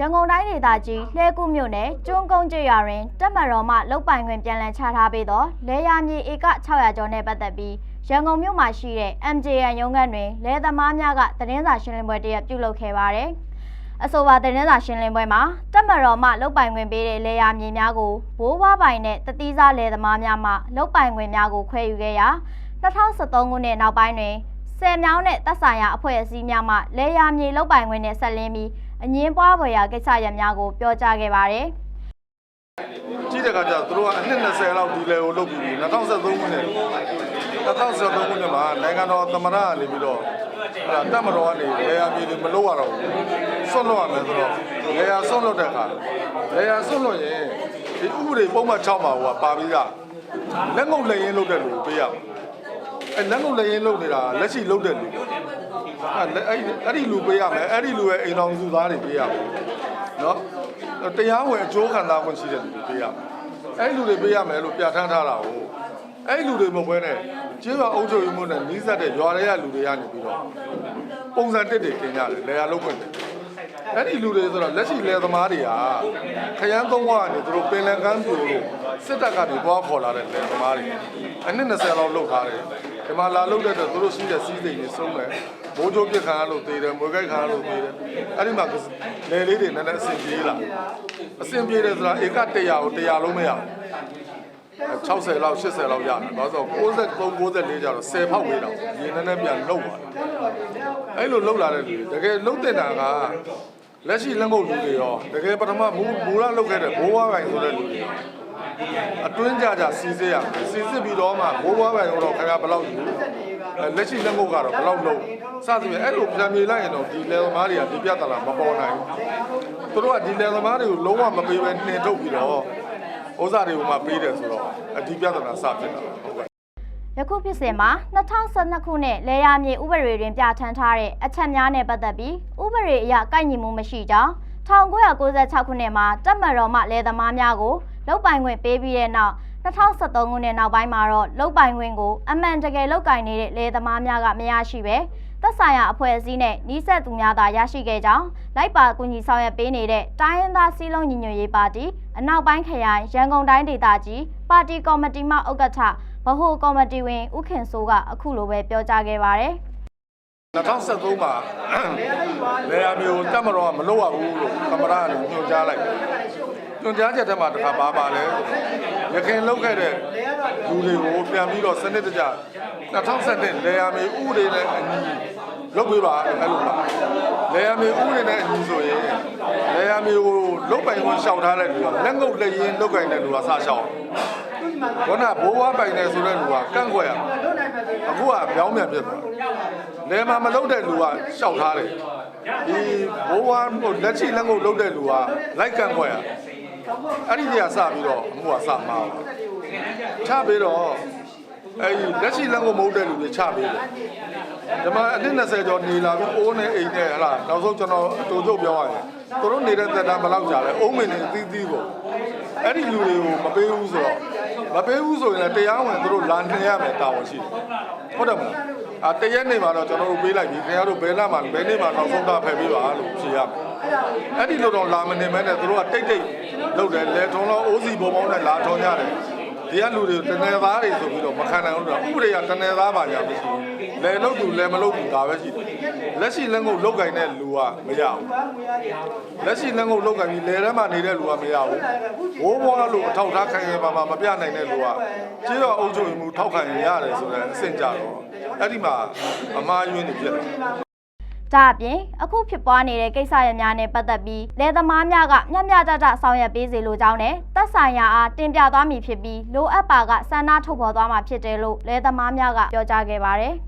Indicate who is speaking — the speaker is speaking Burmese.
Speaker 1: ရန်ကုန်တိုင်းဒေသကြီးလှဲကူးမြို့နယ်ကျွန်းကုန်းကျွော်တွင်တက်မတော်မှလုတ်ပိုင်ခွင့်ပြန်လည်ချထားပေးသောလဲရမြေဧက600ကျော်နဲ့ပတ်သက်ပြီးရန်ကုန်မြို့မှာရှိတဲ့ MJN ရုံးခန်းတွင်လဲသမားများကသတင်းစာရှင်းလင်းပွဲတစ်ရပ်ပြုလုပ်ခဲ့ပါတယ်။အဆိုပါသတင်းစာရှင်းလင်းပွဲမှာတက်မတော်မှလုတ်ပိုင်ခွင့်ပေးတဲ့လဲရမြေများကိုဘိုးဘွားပိုင်နဲ့တတိစားလဲသမားများမှလုတ်ပိုင်ခွင့်များကိုခွဲယူခဲ့ရာ2013ခုနှစ်နောက်ပိုင်းတွင်ဆယ်မြောင်းနဲ့သက်ဆိုင်ရာအဖွဲ့အစည်းများမှလေယာမြေလုတ်ပိုင်ခွင့်နဲ့ဆက်လင်းပြီး အငင်းပွားဖွယ်ရာကိစ္စရပ်များကိုပြောကြားခဲ့ပါတယ်။
Speaker 2: ကြီးတဲ့ခါကျတော့သူတို့ကအနှစ်20လောက်ဒီလေကိုလုပ်ပြီးပြီ2013ခုနှစ်2013ခုနှစ်မှာနိုင်ငံတော်သမ္မတကနေပြီးတော့အဲ့ဒါတက်မတော်ကနေလေယာပြည်တွေမလုပ်ရတော့ဘူးဆွတ်လွတ်ရမယ်ဆိုတော့လေယာဆွတ်လွတ်တဲ့အခါလေယာဆွတ်လွတ်ရင်ဒီဥပဒေပုံမှန်6မှာဟိုကပါပြီးသားလက်ငုပ်လက်ရင်းလုပ်တဲ့လူကိုပေးရမယ်အဲလက်ငုပ်လက်ရင်းလုပ်နေတာလက်ရှိလုပ်တဲ့လူအဲလက် အဲ့အဲ့ဒီလူပေးရမယ်အဲ့ဒီလူရဲ့အိမ်တော်စုသားတွေပေးရမယ်နော်တရားဝင်အကျိုးခံစားခွင့်ရှိတဲ့လူတွေပေးရမယ်အဲ့ဒီလူတွေပေးရမယ်လို့ပြဋ္ဌာန်းထားတာကိုအဲ့ဒီလူတွေမဟုတ်ဘဲနဲ့ကျေးရွာအုပ်ချုပ်ရေးမှုနဲ့နီးစပ်တဲ့ရွာတွေကလူတွေကနေပြီးတော့ပုံစံတစ်တွေတင်ကြတယ်လေယာလုပ်ခွင့်တယ် အဲ့ဒီလူတွေဆိုတော့လက်ရှိလယ်သမားတွေကခရမ်းသုံးဘွားကနေသူတို့ပင်လယ်ကမ်းပြိုလို့စစ်တပ်ကနေသွားခေါ်လာတဲ့လယ်သမားတွေအနည်း20လောက်လုပ်ထားတယ်ဒီမှာလာလုပ်တဲ့အတွက်သူတို့ရှိတဲ့စီးစိမ်တွေဆုံးတယ်ဘိုးချိုးပြစ်ခံရလို့သေတယ်မွေးကြိုက်ခံရလို့သေတယ်အဲ့ဒီမှာလယ်လေးတွေနည်းနည်းအဆင်ပြေလာအဆင်ပြေတယ်ဆိုတာဧက100ကို100လုံးမရဘူး60လောက်80လောက်ရတယ်။ဘာလို့ဆို93 94ကျတော့10ဖောက်ဝေးတော့ရေနည်းနည်းပြန်လှုပ်သွားတယ်။အဲ့လိုလှုပ်လာတဲ့လူတွေတကယ်လှုပ်တဲ့တာက လက်ရှိလက်ငုပ်လူတွေရောတကယ်ပထမမူမူလလှုပ်ခဲ့တဲ့ဘိုးဘွားပိုင်ဆိုတဲ့လူတွေအတွင်းကြကြစီစစ်ရစီစစ်ပြီးတော့မှဘိုးဘွားပိုင်တော့ခင်ဗျာဘယ်လောက်ယူအဲလက်ရှိလက်ငုပ်ကတော့ဘယ်လောက်လုံးစသဖြင့်အဲ့လိုပြန်ပြေးလိုက်ရင်တော့ဒီလယ်သမားတွေကဒီပြဿနာမပေါ်နိုင်ဘူးသူတို့ကဒီလယ်သမားတွေကိုလုံးဝမပေးဘဲနှင်ထုတ်ပြီးတော့ဥစ္စာတွေကိုမှပေးတယ်ဆိုတော့အဒီပြဿနာစဖြစ်တာဟုတ်ကဲ့
Speaker 1: ယခုဖြစ်စဉ်မှာ2012ခုနှစ်လေယာမြေဥပဒေတွင်ပြဋ္ဌာန်းထားတဲ့အချက်များနဲ့ပတ်သက်ပြီးဥပဒေအရကိုက်ညီမှုမရှိကြောင်း1996ခုနှစ်မှာတပ်မတော်မှလေသမားများကိုလုတ်ပိုင်ခွင့်ပေးပြီးတဲ့နောက်2013ခုနှစ်နောက်ပိုင်းမှာတော့လုတ်ပိုင်ခွင့်ကိုအမှန်တကယ်လုတ်ကင်နေတဲ့လေသမားများကမရရှိပဲသက်ဆိုင်ရာအဖွဲ့အစည်းနဲ့နှီးဆက်သူများသာရရှိခဲ့ကြောင်းလိုက်ပါကူညီဆောင်ရွက်ပေးနေတဲ့တိုင်းရင်းသားစည်းလုံးညီညွတ်ရေးပါတီအနောက်ပိုင်းခရိုင်ရန်ကုန်တိုင်းဒေသကြီးပါတီကော်မတီမှဥက္ကဋ္ဌ ဗဟိုကော်မတီဝင်ဦးခင်စိုးကအခုလိုပဲပြောကြားခဲ့ပါတယ်
Speaker 2: 2013မှာလေယာမျိုးတက်မတော်ကမလုပ်ရဘူးလို့သမရကနေညွှန်ကြားလိုက်ညွှန်ကြားချက်ထဲမှာတစ်ခါပါပါလဲရခင်လုပ်ခဲ့တဲ့လူတွေကိုပြန်ပြီးတော့စနစ်တကျ2017လေယာမျိုးဥပဒေနဲ့အညီလုပ်ပေးပါအဲ့လိုပါလေယာမျိုးဥပဒေနဲ့အညီဆိုရင်လေယာမျိုးကိုလုတ်ပိုင်ခွင့်ရှောက်ထားတဲ့လူကလက်ငုပ်လက်ရင်းလုတ်ကင်တဲ့လူကစရှောက် ခေါင်းကဘိုးဘွားပိုင်နေဆိုတဲ့လူကကန့်ကွက်ရအခုကပြောင်းပြန်ဖြစ်သွားတယ်လဲမှာမလုတ်တဲ့လူကရှောက်ထားတယ်ဒီဘိုးဝါဟိုလက်ချိလက်ငုပ်လုတ်တဲ့လူကလိုက်ကန်ခွဲရအဲ့ဒီတည်းကစပြီးတော့အမှုကစမှာချပြီးတော့ အဲ့ဒီလက်ချိလက်ငုပ်မဟုတ်တဲ့လူတွေချပြီးတယ်ဒီမှာအနည်း20ကျော်နေလာပြီးအိုးနဲ့အိမ်နဲ့ဟလာနောက်ဆုံးကျွန်တော်အတူတူပြောရရင်သူတို့နေတဲ့သက်တမ်းဘယ်လောက်ကြာလဲအုံးမင်းနေသီးသီးပေါ့အဲ့ဒီလူတွေကိုမပေးဘူးဆိုတော့မပေးဘူးဆိုရင်လည်းတရားဝင်သူတို့လာနှင်ရမယ်တာဝန်ရှိတယ်ဟုတ်တယ်မလားအာတရက်နေမှာတော့ကျွန်တော်တို့ပေးလိုက်ပြီခင်ဗျားတို့ဘယ်လာမှာဘယ်နေ့မှာနောက်ဆုံးတာဖယ်ပေးပါလို့ဖြေရမယ်အဲ့ဒီလိုတော့လာမနေမဲနဲ့သူတို့ကတိတ်တိတ်လုပ်တယ်လေထုံးတော့အိုးစီပုံပေါင်းနဲ့လာထုံးရတယ် ဒီကလူတွေတနေသားတွေဆိုပြီးတော့မခံနိုင်ဘူးတော့ဥပဒေကတနေသားပါညာမရှိဘူးလေလုတ်သူလေမလုတ်သူဒါပဲရှိတယ်လက်ရှိလက်ငုပ်လုတ်ကင်တဲ့လူကမရဘူးလက်ရှိလက်ငုပ်လုတ်ကင်ပြီးလေထဲမှာနေတဲ့လူကမရဘူးဘိုးဘွားလို့အထောက်ထားခံရပါမှာမပြနိုင်တဲ့လူကကြေးတော့အုပ်ချုပ်မှုထောက်ခံရရတယ်ဆိုတဲ့အဆင့်ကြတော့အဲ့ဒီမှာအမှားယွင်းနေဖြစ်တယ်
Speaker 1: ဒါအပြင်အခုဖြစ်ပွားနေတဲ့ကိစ္စရပ်များနဲ့ပတ်သက်ပြီးလယ်သမားများကမျှမျှတတဆောင်ရွက်ပေးစေလိုကြောင်းနဲ့သက်ဆိုင်ရာအားတင်ပြသွားမည်ဖြစ်ပြီးလိုအပ်ပါကဆန္ဒထုတ်ဖော်သွားမှာဖြစ်တယ်လို့လယ်သမားများကပြောကြားခဲ့ပါတယ်။